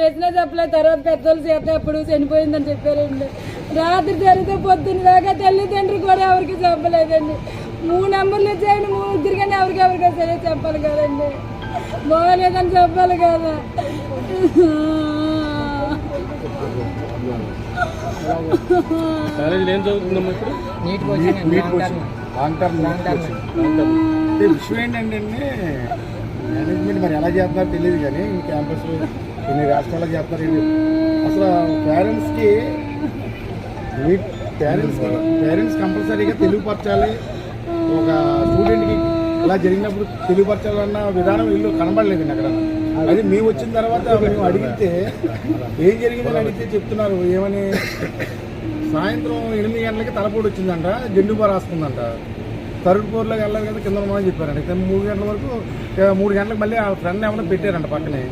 చేసినా చెప్పలేదు తర్వాత పెద్దోళ్ళు చేత ఎప్పుడు చనిపోయిందని చెప్పారండి. రాత్రి జరిగితే పొద్దున్న దాకా తల్లిదండ్రులు కూడా ఎవరికి చెప్పలేదండి. మూడు నెంబర్లు ఇచ్చేయండి ముగ్గురు కానీ ఎవరికి ఎవరికి సరే చెప్పాలి కదండి. బాగలేదని చెప్పాలి కదా. కాలేజీలో ఏం చదువుతుందమ్మా ఇప్పుడు? NEET coaching NEET coaching long term NEET coaching అంటే విషయం ఏంటంటే మేనేజ్మెంట్ మరి ఎలా చేస్తున్నారో తెలియదు కానీ ఈ క్యాంపస్ ఎన్ని రాష్ట్రాల్లో చేస్తారు అసలు పేరెంట్స్కి మీ పేరెంట్స్కి పేరెంట్స్ కంపల్సరీగా తెలుగుపరచాలి ఒక స్టూడెంట్కి ఇలా జరిగినప్పుడు తెలియపరచాలన్న విధానం వీళ్ళు కనబడలేదండి అక్కడ. అది మేము వచ్చిన తర్వాత మేము అడిగితే ఏం జరిగిందని అడిగితే చెప్తున్నారు. ఏమని? సాయంత్రం ఎనిమిది గంటలకి తలపోటు వచ్చిందంట జెండుబా రాసుకుందంట. థర్డ్ ఫ్లోర్లోకి వెళ్ళాలి కదా కింద ఉండమని చెప్పారంట ఇక్కడ మూడు గంటల వరకు మూడు గంటలకు మళ్ళీ ఆ ఫ్రెండ్ ఏమైనా పెట్టారంట పక్కనే.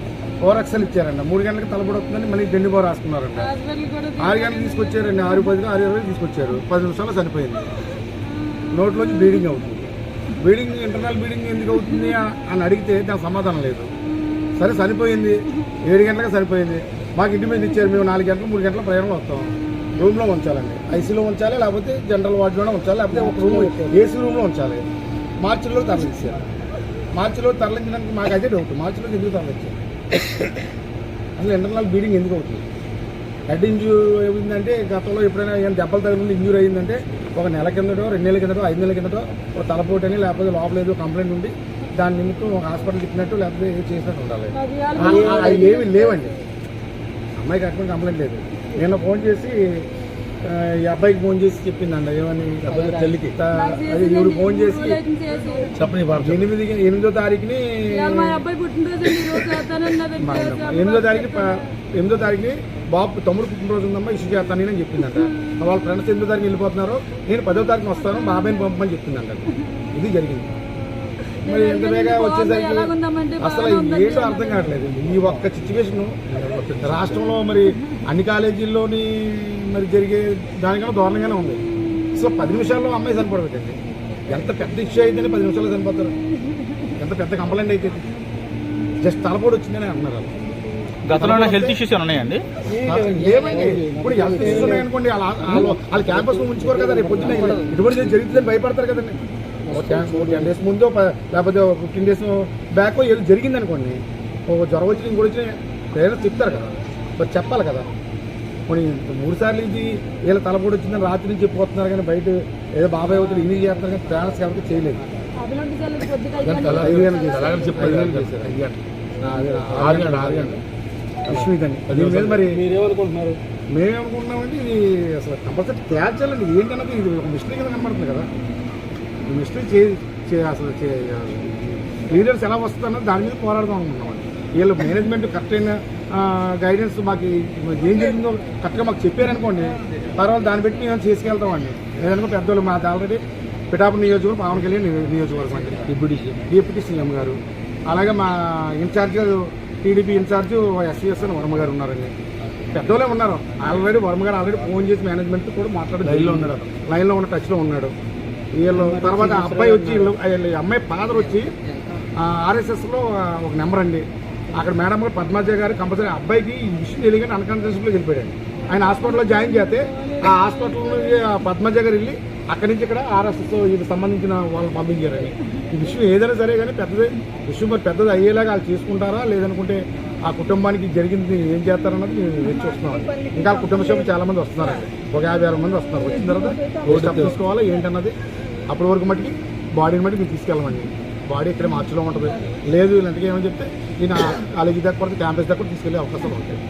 ఫోర్ ఎక్సెల్ ఇచ్చారంట. మూడు గంటలకు తలపోటు వస్తుందని మళ్ళీ రాసుకున్నారంట. హాస్పిటల్ కూడా ఆరు గంటలకు తీసుకొచ్చారండి. ఆరు పది ఆరు ఇరవై తీసుకొచ్చారు. పది నిమిషాల్లో చనిపోయింది నోట్లోంచి బ్లీడింగ్ అవుతుంది. బ్లీడింగ్ ఇంటర్నల్ బ్లీడింగ్ ఎందుకు అవుతుంది అని అడిగితే దానికి సమాధానం లేదు. సరే చనిపోయింది ఏడు గంటలకు సరిపోయింది. మాకు ఇంటి మీద ఇచ్చారు. మేము నాలుగు గంటలు మూడు గంటల ప్రయాణం వస్తాం. రూమ్లో ఉంచాలండి. ఐసీలో ఉంచాలి లేకపోతే జనరల్ వార్డులోనే ఉంచాలి లేకపోతే ఒక రూమ్ ఏసీ రూమ్లో ఉంచాలి. మార్చిలో తరలించారు మార్చిలో తరలించడానికి మాకు అదే డౌట్ మార్చిలో ఎందుకు తరలించారు అసలు ఇంటర్నల్ బ్లీడింగ్ ఎందుకు అవుతుంది? హెడ్ ఇంజూరీ ఏమైందంటే గతంలో ఎప్పుడైనా ఏం దెబ్బలు తగిలింది ఇంజూరీ అయిందంటే ఒక నెల కిందటో రెండు నెలల కిందటో ఐదు నెలల కిందటో ఒక తలపోటు అని లేకపోతే లోపల ఏదో కంప్లైంట్ ఉండి దాని నిమిత్తం ఒక హాస్పిటల్ తిప్పినట్టు లేకపోతే ఏదో చేసినట్టు ఉండాలి. అవి ఏమి లేవండి. అమ్మాయికి అటువంటి కంప్లైంట్ లేదు. నేను ఫోన్ చేసి ఈ అబ్బాయికి ఫోన్ చేసి చెప్పిందండి ఏమని? తల్లికి. అది ఈవిడ ఫోన్ చేసి చెప్పని ఎనిమిది ఎనిమిదో తారీఖుని. ఎనిమిదో తారీఖు ప- ఎనిమిదో తారీఖుని బాబు తమ్ముడు పుట్టినరోజు ఉందమ్మా ఇష్యూ చేస్తాను నేను చెప్పిందంట. వాళ్ళ ఫ్రెండ్స్ ఎనిమిదో తారీఖు వెళ్ళిపోతున్నారు. నేను పదో తారీఖున వస్తాను బాబాయ్ని పంపమని చెప్పిందంట. ఇది జరిగింది. మరి ఎంత బేగా వచ్చేసరికి అసలు ఏంటో అర్థం కావట్లేదు. ఈ ఒక్క సిచ్యువేషన్ రాష్ట్రంలో మరి అన్ని కాలేజీల్లోని మరి జరిగే దానికన్నా దారుణంగానే ఉంది. అసలు పది నిమిషాల్లో అమ్మాయి చనిపోవట్లేదు ఎంత పెద్ద ఇష్యూ అయితేనే పది నిమిషాల్లో చనిపోతారు. ఎంత పెద్ద కంప్లైంట్ అయితే? జస్ట్ తలపోటు వచ్చిందని అంటున్నారు వాళ్ళు. గతంలో హెల్త్ ఇష్యూస్ ఉన్నాయండి? ఏమైంది? ఇప్పుడు హెల్త్ ఇష్యూస్ ఉన్నాయనుకోండి వాళ్ళ క్యాంపస్లో ఉంచుకోరు కదా రేపు పొద్దున్న ఇటువంటి జరుగుతుందని భయపడతారు కదండి. టెన్ డేస్ ముందు లేకపోతే ఫిఫ్టీన్ డేస్ బ్యాక్ ఏదో జరిగింది అనుకోండి. ఒక జ్వరం వచ్చిన ఇంకోటి వచ్చిన పేరెంట్స్ చెప్తారు కదా. మరి చెప్పాలి కదా. కొన్ని మూడు సార్లు ఇది వీళ్ళ తలపోటు వచ్చిందని రాత్రి నుంచి చెప్పిపోతున్నారు కానీ బయట ఏదో బాబాయ్ అవుతుంది ఇది చేస్తున్నారు కానీ పేరెంట్స్ కాబట్టి చేయలేదు. మరి మీరేమనుకుంటున్నారు? మేమేమనుకుంటున్నామంటే ఇది అసలు కంపల్సరీ తేల్చాలండి ఇది ఏంటన్నది ఇది ఒక మిస్టరీ కింద కనబడుతుంది కదా. ఈ మిస్టరీ చే అసలు లీడర్స్ ఎలా వస్తుందన్నది దాని మీద పోరాడదాం అనుకుంటున్నామండి వీళ్ళు మేనేజ్మెంట్ కరెక్ట్ అయిన గైడెన్స్ మాకు ఏం జరిగిందో కరెక్ట్గా మాకు చెప్పారనుకోండి తర్వాత దాన్ని బట్టి మేము చేసుకెళ్తామండి. లేదనుకో పెద్దోళ్ళు మాది ఆల్రెడీ పిఠాపురం నియోజకవర్గం పవన్ కళ్యాణ్ నియో- నియోజకవర్గం అండి. డిప్యూటీ డిప్యూటీ సీఎం గారు. అలాగే మా incharge TDP incharge SVS Varma గారు ఉన్నారండి. పెద్దోళ్ళే ఉన్నారు. ఆల్రెడీ వర్మ గారు ఆల్రెడీ ఫోన్ చేసి మేనేజ్మెంట్ కూడా మాట్లాడి లైన్లో ఉన్నాడు లైన్లో ఉన్న టచ్లో ఉన్నాడు. వీళ్ళు తర్వాత అబ్బాయి వచ్చి వీళ్ళు అమ్మాయి ఫాదర్ వచ్చి ఆర్ఎస్ఎస్లో ఒక నెంబర్ అండి. అక్కడ మేడం గారు పద్మాజ గారు కంపల్సరీ అబ్బాయికి ఈ విషయం తెలియగానే అన్కాన్షియస్లో వెళ్ళిపోయాడు. ఆయన హాస్పిటల్లో జాయిన్ చేస్తే ఆ హాస్పిటల్ నుంచి పద్మజ గారు వెళ్ళి అక్కడి నుంచి ఇక్కడ ఆర్ఎస్ఎస్ ఇది సంబంధించిన వాళ్ళు పంపించారని ఈ విషయం ఏదైనా సరే కానీ పెద్దది. విషయం మరి పెద్దది అయ్యేలాగా వాళ్ళు చేసుకుంటారా? లేదనుకుంటే ఆ కుటుంబానికి జరిగింది ఏం చేస్తారన్నది వేచి చూస్తున్నాం ఇంకా కుటుంబ సభ్యులు చాలా మంది వస్తున్నారండి. ఒక యాభై ఆరు మంది వస్తున్నారు. వచ్చిన తర్వాత ఏ స్టెప్ తీసుకోవాలో ఏంటన్నది అప్పటి వరకు మటుకి బాడీని మట్టి మీరు తీసుకెళ్ళమండి. బాడీ ఇక్కడ మార్చిలో ఉంటుంది. లేదు ఇలాంటివి ఏమని చెప్తే నేను కాలేజీ దగ్గర క్యాంపస్ దగ్గర తీసుకెళ్ళే అవకాశాలు ఉంటాయి.